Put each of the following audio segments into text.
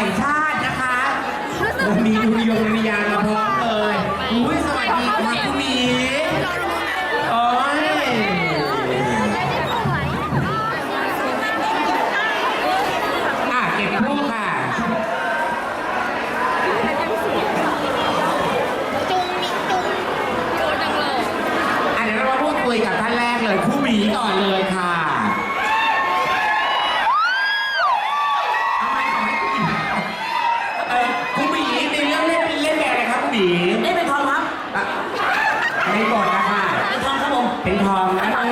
แห่งชาตินะคะ มีดุริยงดุริยางค์ม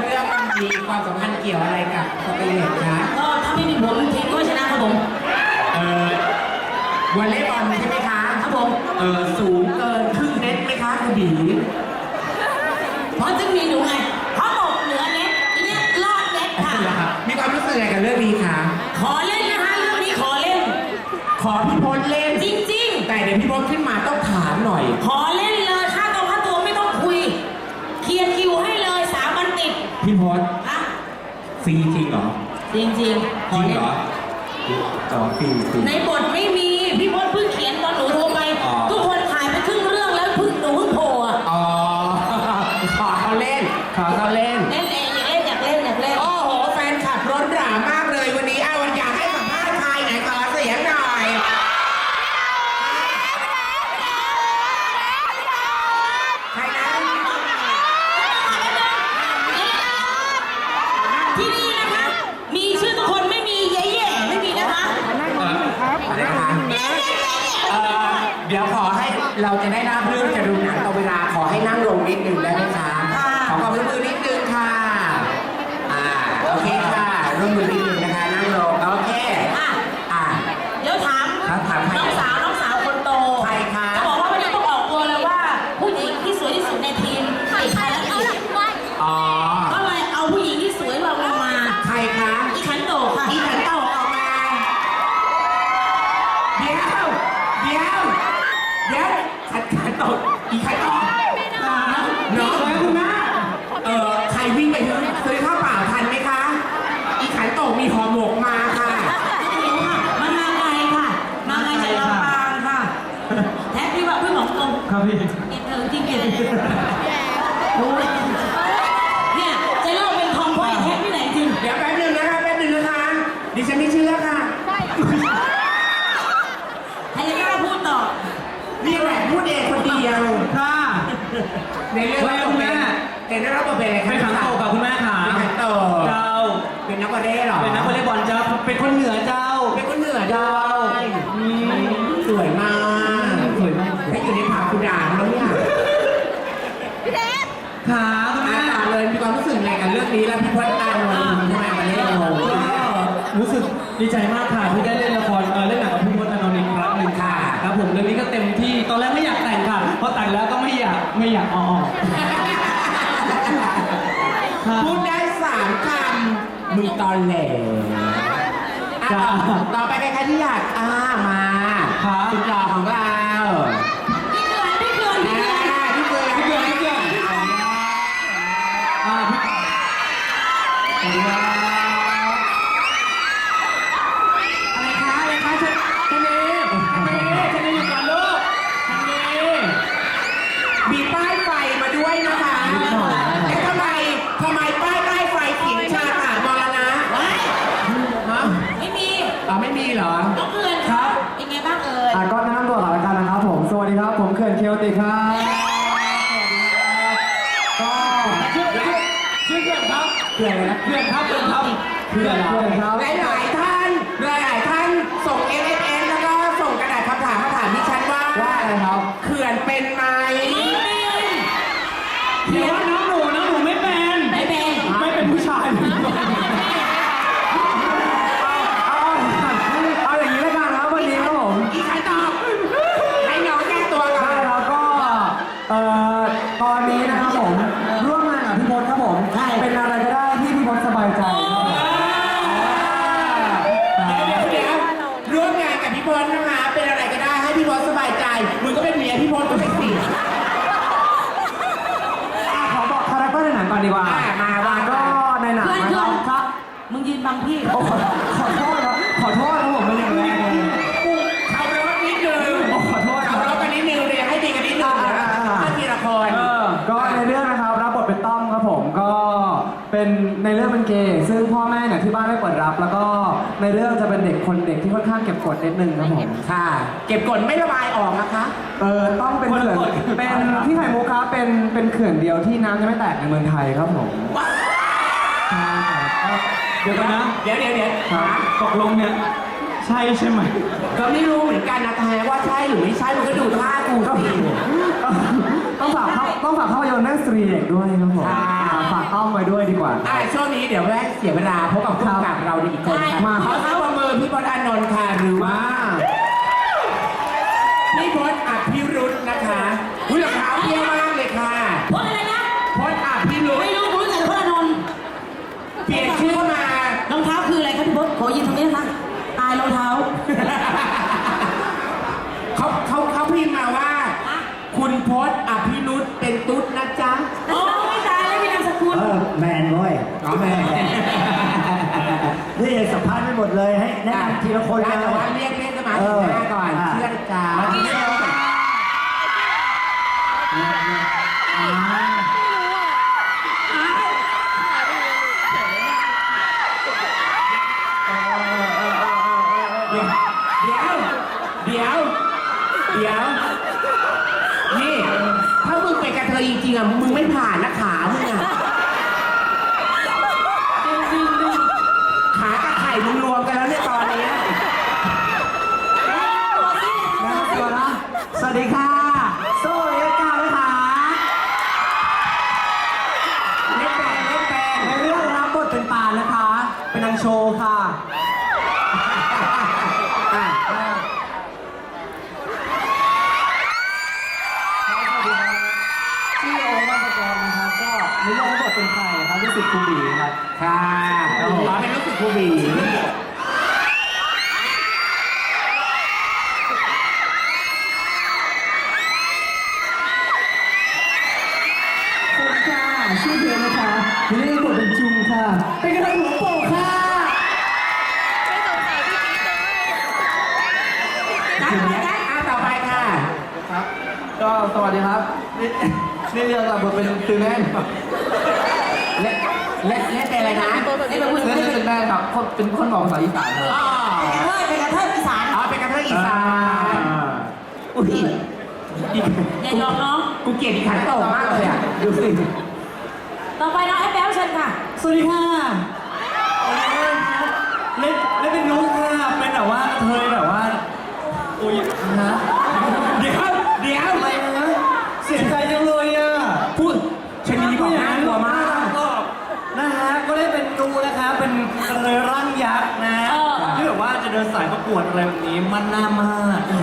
เรื่องมันมีความสัมพันธ์เกี่ยวอะไรกับสตรีเห็นคะก็ถ้าไม่มีผมทีมก็ชนะครับผมเออวอลเลย์บอลใช่ไหมคะครับผมเออสูงเกินครึ่งเน็ตไหมคะคุณหมีเพราะจึงมีหนูไงเพราะบอกเหนือเน็ตทีเนี้ยรอดเน็ตค่ะ มีความรู้สึกยังไงกับเรื่องนี้คะขอเล่นนะคะเรื่องนี้ขอเล่น ขอพี่พลเล่นจริง แต่เดี๋ยวพี่พลขึ้นมาต้องถามหน่อย ๆ ขอเล่นเลย พี่พลฮะฟรีจริงเหรอจริงๆขจอริงเล่เหนรออ๋อฟรีฟรี ในบทไม่มี พี่พจน์เพิ่งเขียนตอนหนูโทรไป อ๋อ ทุกคนถ่ายไปครึ่งเรื่องแล้วเพิ่งหนูเพิ่งโผล่อะ อ๋อขอเขาเล่นขอเขาเล่น เล่นเองอยากเล่นอยากเล่นอยากเล่น โอ้โห แฟนคลับร้นหรามากเลยวันนี้อ้าววันอยากให้สัมภาษณ์ใครไหนขอเสียงหน่อย ใครนะ ที่นี่นะคะ มีชื่อทุกคนไม่มีเย่เย่ๆไม่มีนะคะ เอออะไรนะคะ เอ่อเดี๋ยวขอให้เราจะได้รับเรื่องจะดูหนังต่อเวลาขอให้นั่งลงนิดนึงได้ไหมคะค่ะ ครับพี่เก็บเธอจริงเก็บโอ้ยเนี่ยจะเล่าเป็นทองเพราะไอ้แท็กที่ไหนจริงเดี๋ยวแป๊บหนึงนะคะแป๊บหนึงนะคะดิฉันไม่เชื่อค่ะใครจะกล้าพูดต่อนี่แหละพูดเองคนเดียวค่ะ ในเรื่องว่าไงคุณแม่แต่ในเรื่องเป็นอะไรคะเป็นขังโตกับคุณแม่ขาเป็นขันโตเจ้า เป็นนักวอลเลย์เหรอเป็นนักวอลเลย์บอลเจ้า เป็นคนเหนือเจ้า เป็นคนเหนือดาวอืม สวยมาก สวยมาก ถ้าอยู่ในผาคุณด่านแล้วเนี่ย ขาคุณ อา แม่ ตาเลยมีความรู้สึกไงกับเรื่อง นี้แล้วพี่พจน์อานนท์ทำไมมาเล่นโงก็รู้สึกดีใจมากค่ะที่ได้เล่นละครเออเล่นหนังกับพี่พจน์อานนท์อีกครั้งหนึ่งค่ะครับผมเรื่องนี้ก็เต็มที่ตอนแรกไม่อยากแต่งค่ะพอแต่งแล้วก็ไม่อยากไม่อยากเอาออกค่ะพูดได้สามคำมึงตอนแหลอะต่อต่อไปใครๆที่อยากอ่ามาครับสุดหล่อของเรา ไม่มีเหรอ น้องเกลือนครับเป็นไงบ้างเอ่ยอะก็แนะนำตัวหน่อยละกันนะครับผม สวัสดีครับ ผมเขื่อนเคียวติครับก็ชื่อชื่อเขื่อนครับเพื่อนนะเขื่อนครับเขื่อนครับเพื่อนเพื่อนครับ หลายหลายๆท่านหลายหลายๆท่านส่ง s m s แล้วก็ส่งกระดาษคำถามมาถามดิฉันว่าว่าอะไรครับ เขื่อนเป็นไหมไม่เป็นเดี๋ยวน้อ ขอโทษนะขอโทษนะผมเป็นย่งแรงเลยขับไปว่านิดนึงขอโทษขับรถไปนิดนึงเลยให้ดีกันนิดนึงนะถ้มีละครเก็ในเรื่องนะครับรับบทเป็นต้อมครับผมก็เป็นในเรื่องเป็นเกย์ซึ่งพ่อแม่เนี่ยที่บ้านไม่เปิดรับ แล้วก็ในเรื่องจะเป็นเด็กคนเด็กที่ค่อนข้างเก็บกดนิดนึงครับผมค่ะ เก็บกดไม่ระบายออกนะคะ เออต้องเป็นเขื่อนเป็นที่ไข่มุกครับเป็นเป็นเขื่อนเดียวที่น้ำจะไม่แตกในเมืองไทยครับผมว้าว เดี๋ยวกันนะเดี๋ยวเดี๋ยวเดี๋ยวครับตกลงเนี่ยใช่ใช่ไหมก็ไม่รู้เหมือนกันนะแท้ว่าใช่หรือไม่ใช่มันก็ดูท่ากูสิต้องฝากเข้าต้องฝากภาพยนตร์เรื่องสตรีเด็กด้วยครับผมค่ะอ่าฝากต้อมไว้ด้วยดีกว่า อ่าช่วงนี้เดี๋ยวแม่เสียเวลาพบกับผู้กำกับเราในอีกคนค่ะมา ขอเข้าประเมินพี่พจน์อานนท์ค่ะหรือว่า พี่พจน์อภิรุธนะคะอุ้ยรองเท้าเที่ยวมากเลยค่ะ พจน์อะไรนะ พจน์อภิรุธ ไม่รู้คุณรู้จักพจน์อานนท์ เปลี่ยนชื่อมาร องเท้าคืออะไรครับพี่พจน์ขอยืนตรงนี้นะคะตายรองเท้า เขาเขาเขาพิมพ์มาว่า คุณพจน์อภิรุธเป็นตุ๊ดนะจ๊ะโอ้ยตายแล้วมีนามสกุลเออแมนเว้ยอ๋อแม่นี่สัมภาษณ์ไม่หมดเลยให้แนะนำทีละคนเลยแต่ว่าเรียกเรียกจะมาเอถึงอหน้าก่อนอ่าเชื่อนะจ๊ะ กระเทยจริงๆอะมึงไม่ผ่านนะขามึงอะขากับไข่มึงรวมกันแล้วเนี่ยตอนเนี้ยตัวนะสวัสดีค่ะโซ่เอ็กซ์กาเลยค่ะเล่นแปลงเล่นแปลงในเรื่องรับบทเป็นปานนะคะ เป็นนางโชว์ค่ะ ครับรู้สึกคูบีครับค่ะขอเป็นลูกศิษย์ครูบีสวัสดีค่ะชื่อเพลงนะคะในเรื่องรับบทเป็นจุงค่ะ เป็นกระเทยหัวโปกค่ะอะต่อไปค่ะ ครับ ก็สวัสดีครับ นี่นี่เรื่องรับบทเป็นตือแม่นครับเล่นเล่นเล่นเป็นอะไรนะนี่เป็นผู้หญิงเล่นเป็นแม่ครับคนเป็นคนบอกภาษาอีสานครับอ๋อเป็นกระเทยเป็นกระเทยอีสานอ๋อเป็นกระเทยอีสานอุ้ยอีกอย่ายอมน้องกูเกลียดอีกขันโตกมากเลยอะดูสิต่อไปน้องแอปแป๊วเชิญค่ะ สวัสดีค่ะเล่นเล่นเป็นนุ๊กค่ะเป็นแบบว่ากระเทยแบบว่า อุ้ยนะ เดี๋ยวเดี๋ยว อะไรนะ เสียใจจังเลยอะ พูดชนีบอกน่ากลัวมาก ก็นะฮะ ก็ได้เป็นนูนะคะ เป็นกระเทยร่างยักษ์นะ เออ ที่แบบว่าจะเดินสายประ กวดอะไรแบบนี้มันน่ามากอ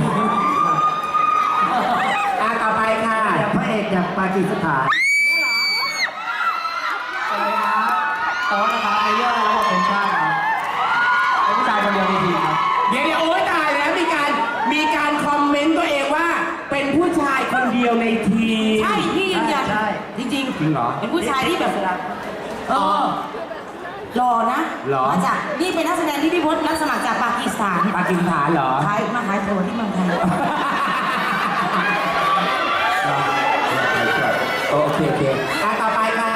ะต่อไปค่ะอย่างพระเอกอย่างปากีสถานอะไรครับโต๊ะนะครับในเรื่องรับบทเป็นชาติครับเป็นผู้ชายคนเดียวในทีมครับเดี๋ยวเดี๋ยวโอ๊ยตายแล้วมีการมีการคอมเมนต์ตัวเองว่า เป็นผู้ชายคนเดียวในทีมใช่พี่ยืนยันใช่จริงๆจริงเหรอเป็นผู้ชายที่แบบ เออ หล่อนะหล่อ มาจากนี่เป็นนักแสดงที่พี่พจน์รับสมัครจากปากีสถานปากีสถานเหรอ ขายมาขายตัวที่เมืองไทยโอเคโอเคอะต่อไปค่ะ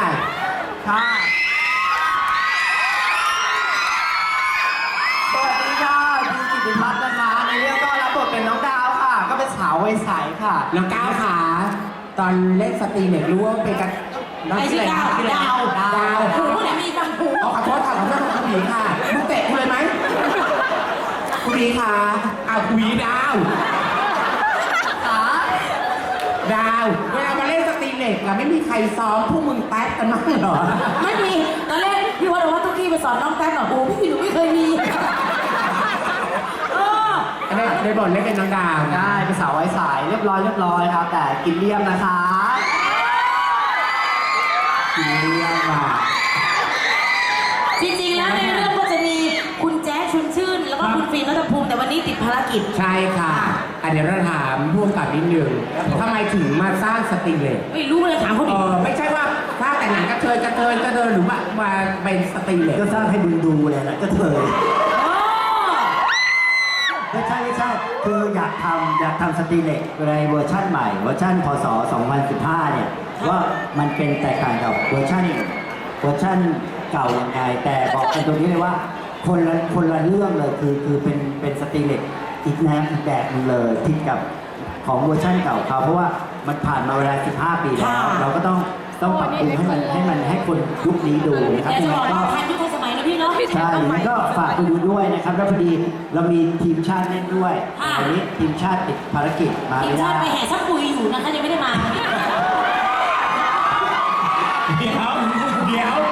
ค่ะสวัสดีค่ะคุณกิติพัฒน์นะคะ ในเรื่องก็รับบทเป็นน้องดาวค่ะ ก็เป็นสาววัยใสค่ะ น้องก้าวขาตอนเล่นสตรีเนี่ยรู้ว่าเป็นกันน้องไอ้ชื่อดาวชื่ะไรดาวดาวถูกเนี่ยมีคำถูกเอาขอโทษค่ะ ขอโทษค่ะคุณหมีค่ะมึงเตะกูเลยไหมคุณหมีค่ะอ้าวคุณหมีดาวขาดาว เวลามาเล่นสตรีเหล็กอะไม่มีใครซ้อมพวกมึงแป๊กกันมั้งเหรอ ไม่มีตอนแรกพี่พจน์บอกว่าตุ๊กกี้ไปสอนน้องแป๊บหรอโอ้พี่หนูไม่เคยมีเออในในบทเล่นเป็นน้องดาว ได้เป็นสาววัยใสเรียบร้อยเรียบร้อยครับ แต่กินเลี่ยมนะคะกินเลี้ยงอะ นนี้ติดภารกิจ ใช่ค่ะอะเดี๋ยวเราถามผู้กำกับนิดนึงทำไมถึงมาสร้างสตรีเหล็กไม่รู้เลยถามเขาเอดิอไม่ใช่ว่าถ้าแต่งหนังกระเทยกระเทยกระเทยหรือว่ามาเป็นสตรีเหล็กก็สร้างให้มึงดูเลยนะก็เถยโอ้ไม่ใช่ไม่ใช่คืออยากทำอยากทำสตรีเหล็กในเวอร์ชั่นใหม่เวอร์ชั่นพศ 2015 เนี่ยว่ามันเป็นแตกต่างกับเวอร์ชั่นเวอร์ชั่นเก่ายังไงแต่บอกกันตรงนี้เลยว่า คนละคนละเรื่องเลยคือคือเป็นเป็นสตรีเหล็กอีกแนวอีกแบบหนึงเลยที่กับของเวอร์ชั่นเก่าเขาเพราะว่ามันผ่านมาเวลา 15 ปีแล้ว ค่ะเราก็ต้องต้องปรับปรุงให้มันให้มันให้คนยุคนี้ดูนะครับแต่จะยังบอกไงว่าก็ทันยุคทันสมัยนะพี่เนาะ ใช่ยังไงก็ฝากไปดูด้วยนะครับ แล้วพอดีเรามีทีมชาติเล่นด้วยค่ะ วันนี้ทีมชาติติดภารกิจมาทีมไม่ชาได้ ติไปแห่ซักปุยอยู่นะคะยังไม่ได้มา เดี๋ยว เดี๋ยว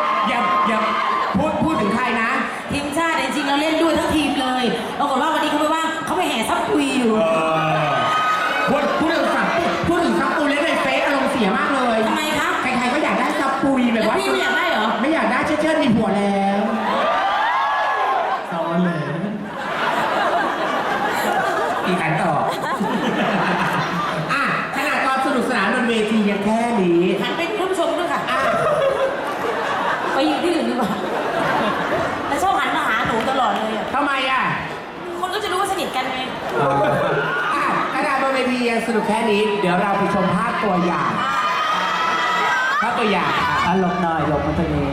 เราเล่นด้วยทั้งทีมเลยปรากฏว่าวันนี้เขาไม่ว่างเขาไปแห่ซักปุยอยู่ เออพูดพูดถึงสับพูดถึงซับปูเล่นในเฟซอารมณ์เสียมากเลยทำไมคะ ใครๆก็อยากได้ซับปุยแบบแล้วว่าพี่ไม่อยากได้เหรอ ไม่อยากได้เชิดเชิดมีผัวแล้วซ้อนเลยอีกอันต่ออะขนาดความสนุกสนานบนเวทียังแค่นี้ หันไปท่านผู้ชมด้วยค่ะ อะ ไปอยู่ที่อื่นดีกว่าแต่ชอบหันมาหาหนูตลอดเลยอะ ทำ ไมอะคนก็จะรู้ว่าสนิทกันไงอะขนาดบนเวทียังสนุกแค่นี้ เดี๋ยวเราไปชมภาพตัวอย่างภาพตัวอย่างค่ะอะหลบหน่อยหลบมาตรงนี้